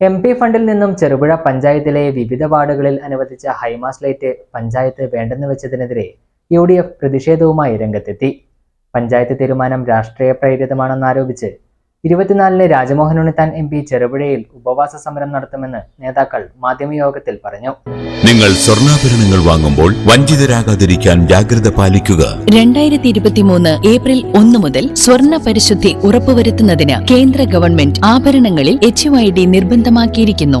M P ഫണ്ടിൽ നിന്നും ചെറുപുഴ പഞ്ചായത്തിലെ വിവിധ വാർഡുകളിൽ അനുവദിച്ച ഹൈമാസ് ലൈറ്റ് പഞ്ചായത്ത് വേണ്ടെന്ന് വെച്ചതിനെതിരെ യു ഡി എഫ് പ്രതിഷേധവുമായി രംഗത്തെത്തി. പഞ്ചായത്ത് തീരുമാനം രാഷ്ട്രീയ പ്രേരിതമാണെന്നാരോപിച്ച് ഇരുപത്തിനാലിന് രാജമോഹൻ ഉണ്ണിത്താൻ എം പി ചെറുപുഴയിൽ ഉപവാസ സമരം നടത്തുമെന്ന് നേതാക്കൾ മാധ്യമയോഗത്തിൽ പറഞ്ഞു. നിങ്ങൾ സ്വർണാഭരണങ്ങൾ വാങ്ങുമ്പോൾ വഞ്ചിതരാകാതിരിക്കാൻ ജാഗ്രത പാലിക്കുക. രണ്ടായിരത്തി ഇരുപത്തിമൂന്ന് ഏപ്രിൽ ഒന്ന് മുതൽ സ്വർണ പരിശുദ്ധി ഉറപ്പുവരുത്തുന്നതിന് കേന്ദ്ര ഗവൺമെന്റ് ആഭരണങ്ങളിൽ എച്ച് ഐ ഡി നിർബന്ധമാക്കിയിരിക്കുന്നു.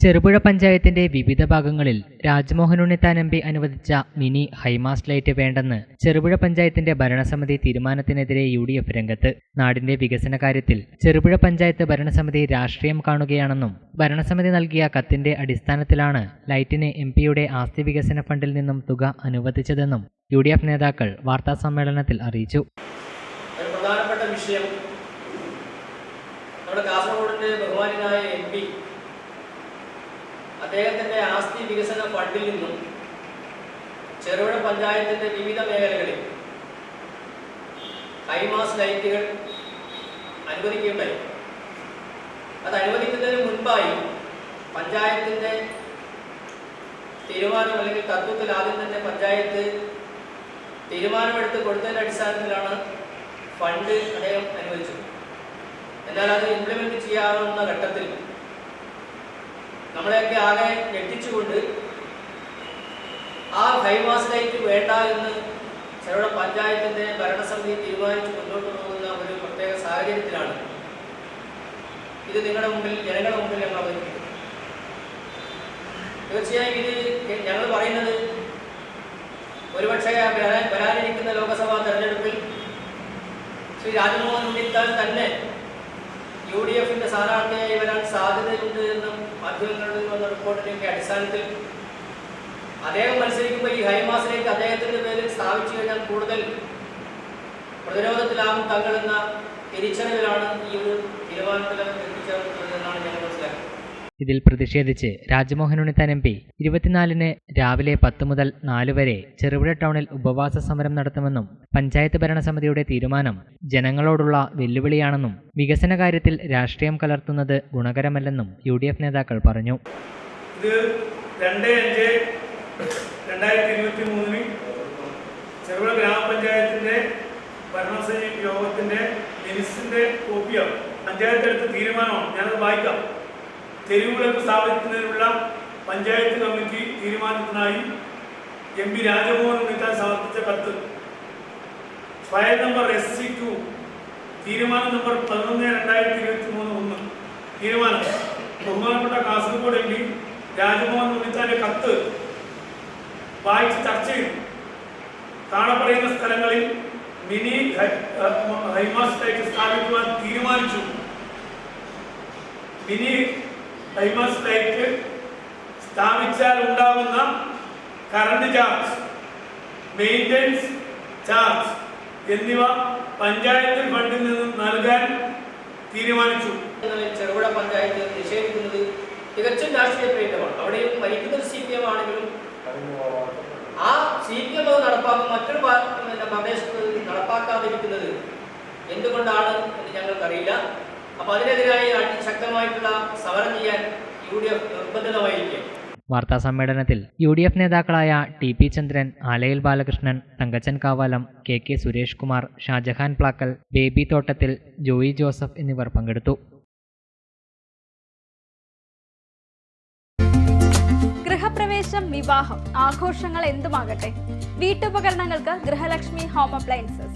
ചെറുപുഴ പഞ്ചായത്തിന്റെ വിവിധ ഭാഗങ്ങളിൽ രാജ്മോഹൻ ഉണ്ണിത്താൻ എം പി അനുവദിച്ച മിനി ഹൈമാസ് ലൈറ്റ് വേണ്ടെന്ന് ചെറുപുഴ പഞ്ചായത്തിന്റെ ഭരണസമിതി തീരുമാനത്തിനെതിരെ യു ഡി എഫ് രംഗത്ത്. നാടിന്റെ വികസന കാര്യത്തിൽ ചെറുപുഴ പഞ്ചായത്ത് ഭരണസമിതി രാഷ്ട്രീയം കാണുകയാണെന്നും ഭരണസമിതി നൽകിയ കത്തിന്റെ അടിസ്ഥാനത്തിലാണ് ലൈറ്റിന് എം പിയുടെ ആസ്തി വികസന ഫണ്ടിൽ നിന്നും തുക അനുവദിച്ചതെന്നും യു ഡി എഫ് നേതാക്കൾ വാർത്താസമ്മേളനത്തിൽ അറിയിച്ചു. പ്രധാനപ്പെട്ട വിഷയം നമ്മുടെ കാസർഗോഡിന്റെ ബഹുമാനായ എം പി അദ്ദേഹത്തിന്റെ ആസ്തി വികസന ഫണ്ടിൽ നിന്നും ചെറുപുഴ പഞ്ചായത്തിന്റെ വിവിധ മേഖലകളിൽ ഹൈമാസ് ലൈറ്റുകൾ അനുവദിക്കുകയുണ്ടായി അത് അനുവദിക്കുന്നതിന് മുൻപായി പഞ്ചായത്തിന്റെ തീരുമാനം അല്ലെങ്കിൽ തത്വത്തിൽ ആദ്യം തന്നെ പഞ്ചായത്ത് തീരുമാനമെടുത്ത് കൊടുത്തതിന്റെ അടിസ്ഥാനത്തിലാണ് ഫണ്ട് അദ്ദേഹം അനുവദിച്ചത്. എന്നാൽ അത് ഇംപ്ലിമെന്റ് ചെയ്യാവുന്ന ഘട്ടത്തിൽ നമ്മളെയൊക്കെ ആകെ ഞെട്ടിച്ചുകൊണ്ട് ആ ഫൈമാസ് ലൈറ്റ് വേണ്ട എന്ന് ചെറുപുഴ പഞ്ചായത്തിന്റെ ഭരണസമിതി തീരുമാനിച്ച് മുന്നോട്ട് പോകുന്ന ഒരു പ്രത്യേക സാഹചര്യത്തിലാണ്. ഇത് നിങ്ങളുടെ മുമ്പിൽ ജനങ്ങളുടെ മുമ്പിൽ ഞങ്ങൾ അവതരിപ്പിക്കുന്നത്. തീർച്ചയായും ഇത് ഞങ്ങൾ പറയുന്നത് ഒരുപക്ഷെ വരാനിരിക്കുന്ന ലോക്സഭാ തെരഞ്ഞെടുപ്പിൽ ശ്രീ രാജ്മോഹൻ ഉണ്ണിത്താൻ തന്നെ യു ഡി എഫിന്റെ സ്ഥാനാർത്ഥിയായി വരാൻ സാധ്യതയുണ്ട് എന്നും മാധ്യമങ്ങളിൽ വന്ന റിപ്പോർട്ടിന്റെയൊക്കെ അടിസ്ഥാനത്തിൽ അദ്ദേഹം മത്സരിക്കുമ്പോൾ ഈ ഹൈമാസിലേക്ക് അദ്ദേഹത്തിന്റെ പേരിൽ സ്ഥാപിച്ചു കഴിഞ്ഞാൽ കൂടുതൽ പ്രതിരോധത്തിലാകും തങ്ങളെന്ന തിരിച്ചറിവിലാണ് ഈ ഒരു തീരുമാനത്തിൽ എത്തിച്ചേർന്നത് എന്നാണ് ഞാൻ മനസ്സിലാക്കുന്നത്. ഇതിൽ പ്രതിഷേധിച്ച് രാജ്മോഹൻ ഉണ്ണിത്താൻ എം പി ഇരുപത്തിനാലിന് രാവിലെ പത്ത് മുതൽ നാല് വരെ ചെറുപുഴ ടൗണിൽ ഉപവാസ സമരം നടത്തുമെന്നും പഞ്ചായത്ത് ഭരണസമിതിയുടെ തീരുമാനം ജനങ്ങളോടുള്ള വെല്ലുവിളിയാണെന്നും വികസന കാര്യത്തിൽ രാഷ്ട്രീയം കലർത്തുന്നത് ഗുണകരമല്ലെന്നും യു നേതാക്കൾ പറഞ്ഞു. ഇത് ചെറുപുഴ ഭരണസമിതി യോഗത്തിന്റെ മിനിസിന്റെ കോപ്പിയാണ് പഞ്ചായത്ത് എടുത്ത തീരുമാനമാണ്. ഞാനത് വായിക്കാം. തെരുവുവിളക്ക് സ്ഥാപിക്കുന്നതിനുള്ള പഞ്ചായത്ത് കമ്മിറ്റി തീരുമാനത്തിനായി എം പി രാജമോഹൻ ഉണ്ണിത്താൻ സമർപ്പിച്ച കത്ത്. File number S C two തീരുമാനം നമ്പർ പതിനൊന്ന് രണ്ടായിരത്തി ഇരുപത്തി മൂന്ന് ഒന്ന്. തീരുമാനം. ബഹുമാനപ്പെട്ട കാസർഗോഡ് എം പി രാജമോഹൻ ഉണ്ണിത്താന്റെ കത്ത് വായിച്ച് ചർച്ച ചെയ്തു. താഴെ പറയുന്ന സ്ഥലങ്ങളിൽ മിനി ഹൈമാസ് സ്ഥാപിക്കുവാൻ തീരുമാനിച്ചു. മിനി ഹൈമാസ് ലൈറ്റ് സ്ഥാപിച്ചാൽ ഉണ്ടാകുന്ന കറണ്ട് ചാർജ് മെയിന്റെനൻസ് ചാർജ് എന്നിവ പഞ്ചായത്ത് ഫണ്ടിൽ നിന്ന് നൽകാൻ തീരുമാനിച്ചു. ചെറുപുഴ പഞ്ചായത്ത് നിഷേധിക്കുന്നത് തികച്ചും രാഷ്ട്രീയ അവിടെയും ഭരിക്കുന്നത് സി പി എം ആണെങ്കിലും ആ സി പി എം അത് നടപ്പാക്കും മറ്റൊരു പ്രദേശത്ത് നടപ്പാക്കാതിരിക്കുന്നത് എന്തുകൊണ്ടാണ് എന്ന് ഞങ്ങൾക്കറിയില്ല. അപ്പൊ അതിനെതിരായി അതിശക്തമായിട്ടുള്ള സമരം ചെയ്യാൻ യു ഡി എഫ് നിർബന്ധിതമായിരിക്കും വാർത്താ സമ്മേളനത്തിൽ യു ഡി എഫ് നേതാക്കളായ T P Chandran Alayil Balakrishnan Thankachan Kavalam K K Suresh Kumar Shajahan Plackal Baby Thottathil Joy Joseph എന്നിവർ പങ്കെടുത്തു. ഗൃഹപ്രവേശം വിവാഹം ആഘോഷങ്ങൾ എന്തുമാകട്ടെ? വീട്ടുപകരണങ്ങൾക്ക് ഗൃഹലക്ഷ്മി ഹോം അപ്ലയൻസസ്.